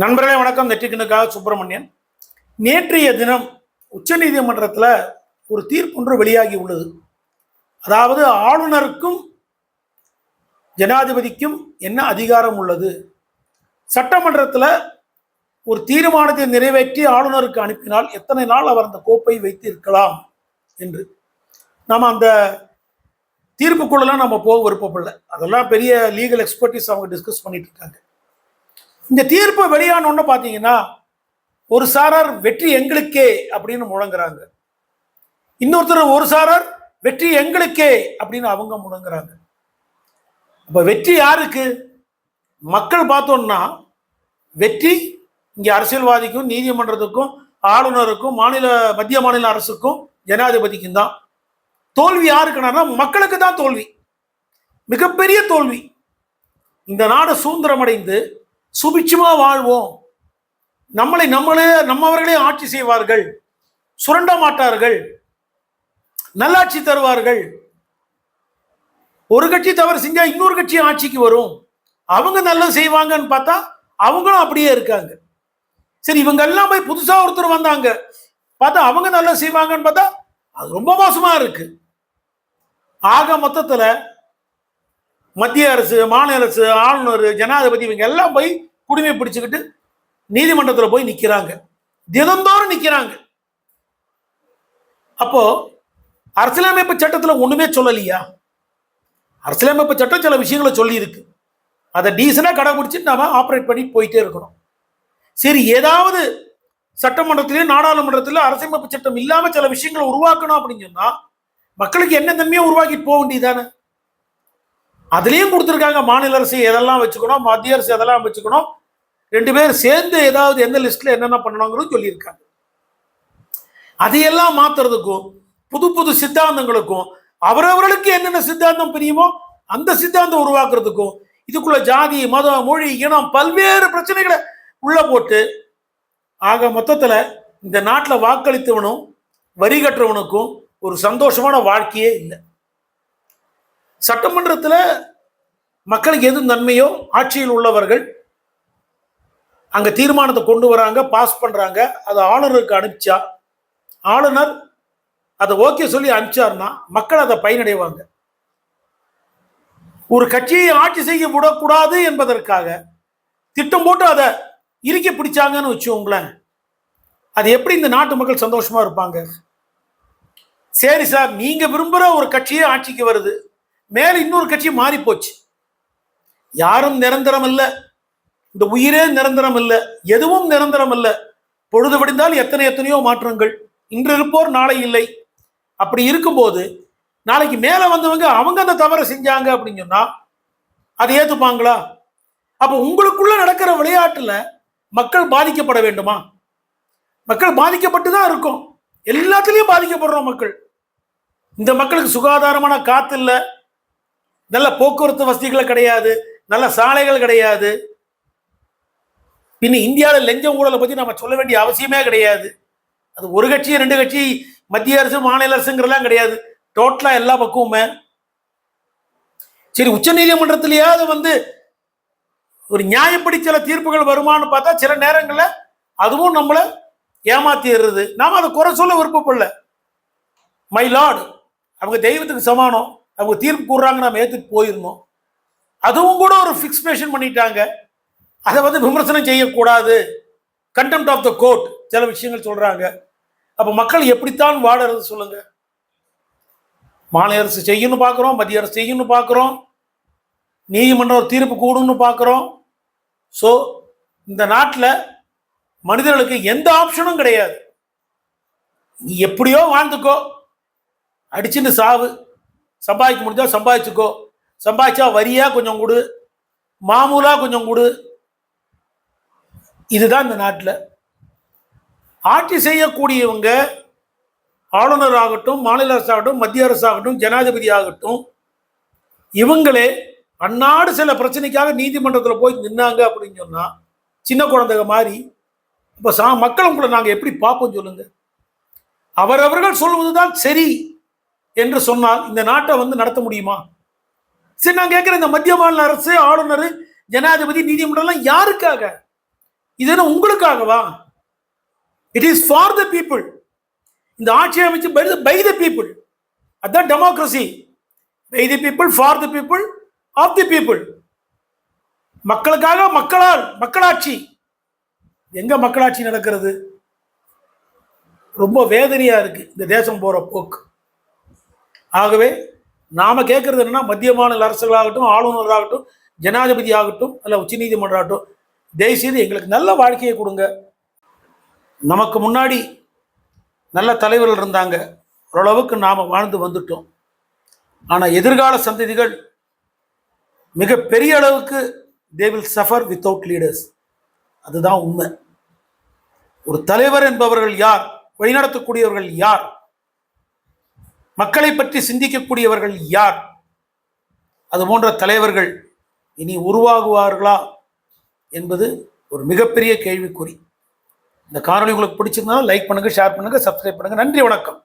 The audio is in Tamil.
நண்பர்களே வணக்கம். நெற்றிக்கனுக்காக சுப்பிரமணியன். நேற்றைய தினம் உச்சநீதிமன்றத்தில் ஒரு தீர்ப்பொன்று வெளியாகி உள்ளது. அதாவது ஆளுநருக்கும் ஜனாதிபதிக்கும் என்ன அதிகாரம் உள்ளது? சட்டமன்றத்தில் ஒரு தீர்மானத்தை நிறைவேற்றி ஆளுநருக்கு அனுப்பினால் எத்தனை நாள் அவர் அந்த கோப்பை வைத்து இருக்கலாம் என்று. நாம் அந்த தீர்ப்புக்குள்ளெல்லாம் நம்ம போக விருப்பப்படல. அதெல்லாம் பெரிய லீகல் எக்ஸ்பர்டிஸ் அவங்க டிஸ்கஸ் பண்ணிட்டு இருக்காங்க. இந்த தீர்ப்பு வெளியான ஒன்று பார்த்தீங்கன்னா ஒரு சாரார் வெற்றி எங்களுக்கே அப்படின்னு முழங்குறாங்க. இன்னொருத்தர் ஒரு சாரார் வெற்றி எங்களுக்கே அப்படின்னு அவங்க முழங்குறாங்க. அப்போ வெற்றி யாருக்கு? மக்கள் பார்த்தோம்னா வெற்றி இங்கே அரசியல்வாதிக்கும் நீதிமன்றத்துக்கும் ஆளுநருக்கும் மாநில மத்திய மாநில அரசுக்கும் ஜனாதிபதிக்கும் தான். தோல்வி யாருக்குன்னா மக்களுக்கு தான் தோல்வி. மிகப்பெரிய தோல்வி. இந்த நாடு சுதந்திரமடைந்து சுபிட்சமா வாழ்வோம். நம்மளை நம்மளே நம்மவர்களே ஆட்சி செய்வார்கள். சுரண்ட மாட்டார்கள். நல்லாட்சி தருவார்கள். ஒரு கட்சி தவறு செஞ்சா இன்னொரு கட்சி ஆட்சிக்கு வரும். அவங்க நல்லது செய்வாங்கன்னு பார்த்தா அவங்களும் அப்படியே இருக்காங்க. சரி இவங்க எல்லாம் போய் புதுசா ஒருத்தர் வந்தாங்க. பார்த்தா அவங்க நல்லா செய்வாங்கன்னு பார்த்தா அது ரொம்ப மோசமா இருக்கு. ஆக மொத்தத்துல மத்திய அரசு மாநில அரசு ஆளுநர் ஜனாதிபதி இவங்க எல்லாம் போய் குடிமை பிடிச்சுக்கிட்டு நீதிமன்றத்தில் போய் நிற்கிறாங்க தினந்தோறும் நிற்கிறாங்க அப்போ அரசியலமைப்பு சட்டத்தில் ஒன்றுமே சொல்லலையா? அரசியலமைப்பு சட்டம் சில விஷயங்களை சொல்லியிருக்கு. அதை டீசெண்டா கடைபிடிச்சிட்டு நாம் ஆப்ரேட் பண்ணி போயிட்டே இருக்கணும். சரி ஏதாவது சட்டமன்றத்திலேயும் நாடாளுமன்றத்திலும் அரசியலமைப்பு சட்டம் இல்லாமல் சில விஷயங்களை உருவாக்கணும் அப்படின்னு சொன்னால் மக்களுக்கு என்ன தன்மையை உருவாக்கிட்டு போக வேண்டியதானே அதுலேயும் கொடுத்துருக்காங்க மாநில அரசு எதெல்லாம் வச்சுக்கணும் மத்திய அரசு எதெல்லாம் வச்சுக்கணும் ரெண்டு பேர் சேர்ந்து ஏதாவது எந்த லிஸ்ட்ல என்னென்ன பண்ணணுங்கிறது சொல்லியிருக்காங்க. அதையெல்லாம் மாத்துறதுக்கும் புது புது சித்தாந்தங்களுக்கும் அவரவர்களுக்கு என்னென்ன சித்தாந்தம் பிரியுமோ அந்த சித்தாந்தம் உருவாக்குறதுக்கும் இதுக்குள்ள ஜாதி மதம் மொழி இனம் பல்வேறு பிரச்சனைகளை உள்ள போட்டு ஆக மொத்தத்தில் இந்த நாட்டில் வாக்களித்தவனும் வரி கட்டுறவனுக்கும் ஒரு சந்தோஷமான வாழ்க்கையே இல்லை. சட்டமன்றத்தில் மக்களுக்கு எது நன்மையோ ஆட்சியில் உள்ளவர்கள் அங்கே தீர்மானத்தை கொண்டு வராங்க பாஸ் பண்ணுறாங்க அதை ஆளுநருக்கு அனுப்பிச்சா ஆளுநர் அதை ஓகே சொல்லி அனுப்பிச்சார்னா மக்கள் அதை பயனடைவாங்க. ஒரு கட்சியை ஆட்சி செய்ய விடக்கூடாது என்பதற்காக திட்டம் போட்டு அதை இறுக்கி பிடிச்சாங்கன்னு வச்சுக்கோங்களேன். அது எப்படி இந்த நாட்டு மக்கள் சந்தோஷமா இருப்பாங்க? சரி சார் நீங்க விரும்புகிற ஒரு கட்சியே ஆட்சிக்கு வருது. மேல இன்னொரு கட்சி மாறி போச்சு யாரும் நிரந்தரம் இல்லை இந்த உயிரே நிரந்தரம் இல்லை எதுவும் நிரந்தரம் இல்லை பொழுது விடிந்தால் எத்தனை எத்தனையோ மாற்றங்கள். இன்று இருப்போர் நாளை இல்லை. அப்படி இருக்கும்போது நாளைக்கு மேல வந்தவங்க அவங்க அந்த தவறை செஞ்சாங்க அப்படின்னு சொன்னா அதை ஏத்துப்பாங்களா? அப்ப உங்களுக்குள்ள நடக்கிற விளையாட்டுல மக்கள் பாதிக்கப்பட வேண்டுமா? மக்கள் பாதிக்கப்பட்டு தான் இருக்கும். எல்லாத்துலயும் பாதிக்கப்படுறோம் மக்கள். இந்த மக்களுக்கு சுகாதாரமான காத்து இல்லை. நல்ல போக்குவரத்து வசதிகள் கிடையாது நல்ல சாலைகள் கிடையாது. பின்ன இந்தியாவில் லஞ்ச ஊழலை பற்றி நம்ம சொல்ல வேண்டிய அவசியமே கிடையாது. அது ஒரு கட்சி ரெண்டு கட்சி மத்திய அரசு மாநில அரசுங்கிறதெல்லாம் கிடையாது. டோட்டலாக எல்லா பக்கமுமே. சரி உச்ச நீதிமன்றத்திலேயாவது வந்து ஒரு நியாயப்படி சில தீர்ப்புகள் வருமானு பார்த்தா சில நேரங்களில் அதுவும் நம்மளை ஏமாத்திடுறது. நாம் அதை குறை சொல்ல விருப்பப்படல. மை லார்டு அவங்க தெய்வத்துக்கு சமானம். அவங்க தீர்ப்பு கூடுறாங்க நம்ம ஏற்றுட்டு போயிருந்தோம். அதுவும் கூட ஒரு ஃபிக்ஸ்பேஷன் பண்ணிட்டாங்க. அதை வந்து விமர்சனம் செய்யக்கூடாது. கண்டெம்ட் ஆஃப் த கோர்ட் சில விஷயங்கள் சொல்கிறாங்க அப்போ மக்கள் எப்படித்தான் வாடுறது சொல்லுங்க. மாநில அரசு செய்யணும்னு பார்க்குறோம் மத்திய அரசு செய்யணும்னு பார்க்குறோம். நீதிமன்றம் ஒரு தீர்ப்பு கூடும்னு பார்க்குறோம். ஸோ இந்த நாட்டில் மனிதர்களுக்கு எந்த ஆப்ஷனும் கிடையாது. நீ எப்படியோ வாழ்ந்துக்கோ. அடிச்சுட்டு சாவு. சம்பாதிக்க முடிஞ்சா சம்பாதிச்சுக்கோ. சம்பாதிச்சா வரியா கொஞ்சம் கொடு. மாமூலா கொஞ்சம் கொடு. இதுதான் இந்த நாட்டில். ஆட்சி செய்யக்கூடியவங்க ஆளுநர் ஆகட்டும் மாநில அரசாகட்டும் மத்திய அரசாகட்டும் ஜனாதிபதி ஆகட்டும் இவங்களே அந்நாடு சில பிரச்சனைக்காக நீதிமன்றத்தில் போய் நின்னாங்க அப்படின்னு சொன்னால் சின்ன குழந்தைங்க மாதிரி இப்போ சா மக்களும் கூட நாங்கள் எப்படி பார்ப்போம் சொல்லுங்க. அவரவர்கள் சொல்வதுதான் சரி. என்று சொன்னால் இந்த நாட்டை வந்து நடத்த முடியுமா? சரி நான் கேட்குறேன் இந்த மத்திய மாநில அரசு ஆளுநர் ஜனாதிபதி நீதிமன்றம்லாம் யாருக்காக? இது என்ன உங்களுக்காகவா? It is for the people இந்த ஆட்சி அமைச்சு பை த பீப்புள் அதுதான் democracy by the people for the people of the people மக்களுக்காக மக்களால் மக்களாட்சி. எங்க மக்களாட்சி நடக்கிறது? ரொம்ப வேதனையா இருக்கு இந்த தேசம் போற போக்கு. ஆகவே நாம் கேட்கறது என்னன்னா மத்திய மாநில அரசுகளாகட்டும் ஆளுநராகட்டும் ஜனாதிபதி ஆகட்டும் அல்ல உச்சநீதிமன்றம் ஆகட்டும் தயவுசெய்து எங்களுக்கு நல்ல வாழ்க்கையை கொடுங்க. நமக்கு முன்னாடி நல்ல தலைவர்கள் இருந்தாங்க. ஓரளவுக்கு நாம் வாழ்ந்து வந்துட்டோம். ஆனால் எதிர்கால சந்ததிகள் மிக பெரிய அளவுக்கு they will suffer without leaders அதுதான் உண்மை. ஒரு தலைவர் என்பவர்கள் யார்? வழிநடத்தக்கூடியவர்கள் யார்? மக்களை பற்றி சிந்திக்கக்கூடியவர்கள் யார்? அது போன்ற தலைவர்கள் இனி உருவாகுவார்களா என்பது ஒரு மிகப்பெரிய கேள்விக்குறி. இந்த காணொலி உங்களுக்கு பிடிச்சிருந்தாலும் லைக் பண்ணுங்க ஷேர் பண்ணுங்க சப்ஸ்கிரைப் பண்ணுங்க. நன்றி வணக்கம்.